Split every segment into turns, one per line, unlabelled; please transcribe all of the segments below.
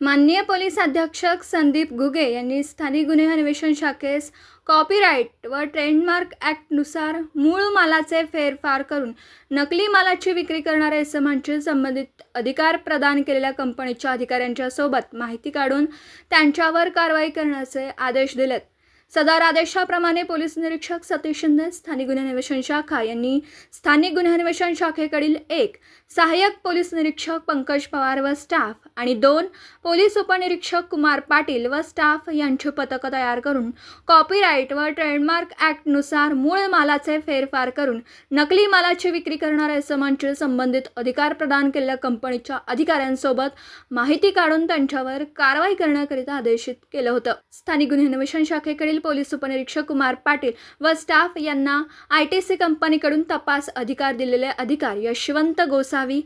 माननीय पोलीस अधीक्षक संदीप गुगे यांनी स्थानिक गुन्हे अन्वेषण शाखेस कॉपीराईट व ट्रेडमार्क ॲक्टनुसार मूळ मालाचे फेरफार करून नकली मालाची विक्री करणाऱ्या इसमांचे संबंधित अधिकार प्रदान केलेल्या कंपनीच्या अधिकाऱ्यांच्या सोबत माहिती काढून त्यांच्यावर कारवाई करण्याचे आदेश दिलेत. सदर आदेशाप्रमाणे पोलीस निरीक्षक सतीश शिंदे स्थानिक गुन्हे अन्वेषण शाखा यांनी स्थानिक गुन्हे अन्वेषण शाखेकडील एक सहाय्यक पोलीस निरीक्षक पंकज पवार व स्टाफ आणि दोन पोलीस उपनिरीक्षक कुमार पाटील व स्टाफ यांची पथकं तयार करून कॉपीराईट व ट्रेडमार्क ॲक्टनुसार मूळ मालाचे फेरफार करून नकली मालाची विक्री करणाऱ्या समांचे संबंधित अधिकार प्रदान केलेल्या कंपनीच्या अधिकाऱ्यांसोबत माहिती काढून त्यांच्यावर कारवाई करण्याकरिता आदेशित केलं होतं. स्थानिक गुन्हे अन्वेषण शाखेकडील पोलीस उपनिरीक्षक कुमार पाटील व स्टाफ यांना आय टी सी कंपनीकडून तपास अधिकार दिलेले अधिकार यशवंत गोसावी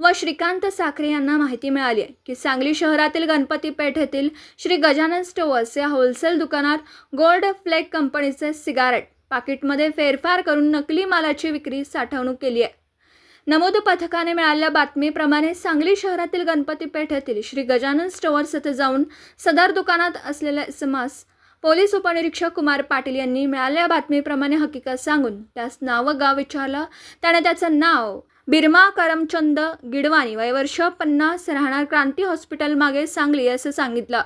व श्रीकांत साखरे यांना माहिती मिळाली आहे की सांगली शहरातील गणपती पेठ येथील श्री गजानन स्टोअर्स या होलसेल दुकानात गोल्ड फ्लेक कंपनीचे सिगारेट पाकिटमध्ये फेरफार करून नकली मालाची विक्री साठवणूक केली आहे. नमोद पथकाने मिळालेल्या बातमीप्रमाणे सांगली शहरातील गणपती पेठ येथील श्री गजानन स्टोअर्स येथे जाऊन सदर दुकानात असलेल्या इसमास पोलीस उपनिरीक्षक कुमार पाटील यांनी मिळालेल्या बातमीप्रमाणे हकीकत सांगून त्यास नाव गाव विचारलं. त्याने त्याचं नाव बिरमा करमचंद गिडवाणी वयवर्ष पन्नास राहणार क्रांती हॉस्पिटल मागे सांगली असं सांगितलं.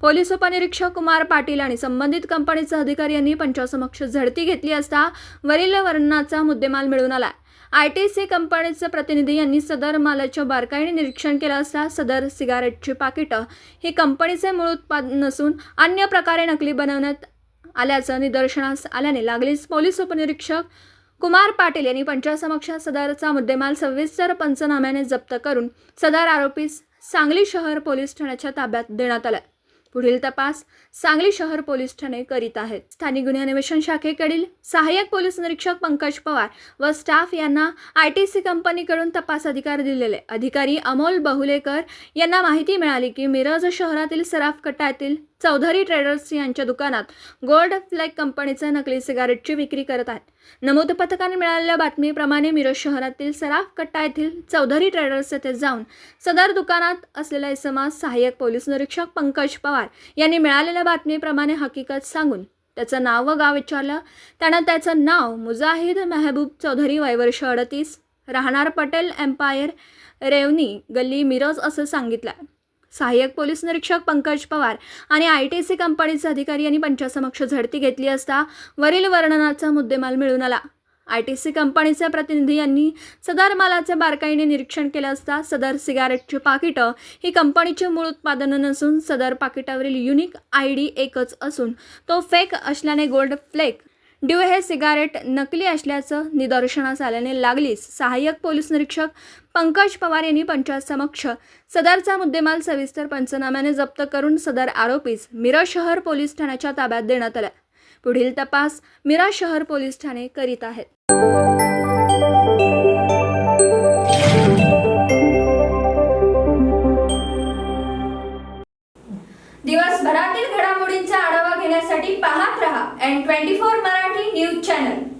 पोलीस उपनिरीक्षक कुमार पाटील आणि संबंधित कंपनीचे अधिकारी यांनी पंचासमक्ष झडती घेतली असता वरील वर्णनाचा मुद्देमाल मिळून आला आय टी सी कंपनीचे प्रतिनिधी यांनी सदर मालाच्या बारकाईने निरीक्षण केलं असता सदर सिगारेटची पाकिटं हे कंपनीचे मूळ उत्पादन नसून अन्य प्रकारे नकली बनवण्यात आल्याचं निदर्शनास आल्याने लागलीच पोलीस उपनिरीक्षक कुमार पाटील यांनी पंचासमक्ष सदरचा मुद्देमाल सविस्तर पंचनाम्याने जप्त करून सदर आरोपीस सांगली शहर पोलीस ठाण्याच्या ताब्यात देण्यात आला पुढील तपास सांगली शहर पोलीस ठाणे करीत आहेत. स्थानिक गुन्हे अन्वेषण शाखेकडील सहाय्यक पोलीस निरीक्षक पंकज पवार व स्टाफ यांना आय टी सी कंपनीकडून तपास अधिकार दिलेले. अधिकारी अमोल बहुलेकर यांना माहिती मिळाली की मिरज शहरातील सराफ कट्टा चौधरी ट्रेडर्स यांच्या दुकानात गोल्ड फ्लॅग कंपनीचे नकली सिगारेटची विक्री करत आहेत. नमूद पथकाने मिळालेल्या बातमीप्रमाणे मिरज शहरातील सराफ कट्टा येथील चौधरी ट्रेडर्स येथे जाऊन सदर दुकानात असलेल्या इसमास सहाय्यक पोलीस निरीक्षक पंकज पवार यांनी मिळालेल्या बातमीप्रमाणे हकीकत सांगून त्याचं नाव व गाव विचारलं. त्यानं त्याचं नाव मुजाहिद मेहबूब चौधरी वयवर्ष अडतीस राहणार पटेल एम्पायर रेवनी गल्ली मिरज असं सांगितलं. सहाय्यक पोलीस निरीक्षक पंकज पवार आणि आय टी सी कंपनीचे अधिकारी यांनी पंचासमक्ष झडती घेतली असता वरील वर्णनाचा मुद्देमाल मिळून आला. आय टी सी कंपनीचे प्रतिनिधी यांनी सदर मालाचे बारकाईने निरीक्षण केलं असता सदर सिगारेटची पाकिटं ही कंपनीचे मूळ उत्पादनं नसून सदर पाकिटावरील युनिक आय डी एकच असून तो फेक असल्याने गोल्ड फ्लेक ड्यू हे सिगारेट नकली असल्याचं निदर्शनास आल्याने लागलीच. सहाय्यक पोलीस निरीक्षक पंकज पवार यांनी पंचायतसमक्ष सदरचा मुद्देमाल सविस्तर पंचनाम्याने जप्त करून सदर आरोपीस मिरज शहर पोलीस ठाण्याच्या ताब्यात देण्यात आला पुढील तपास मिरज शहर पोलीस ठाणे करीत आहेत. दिवसभरातील घडामोडींचा आढावा घेण्यासाठी पाहत रहा N twenty four Marathi. new channel.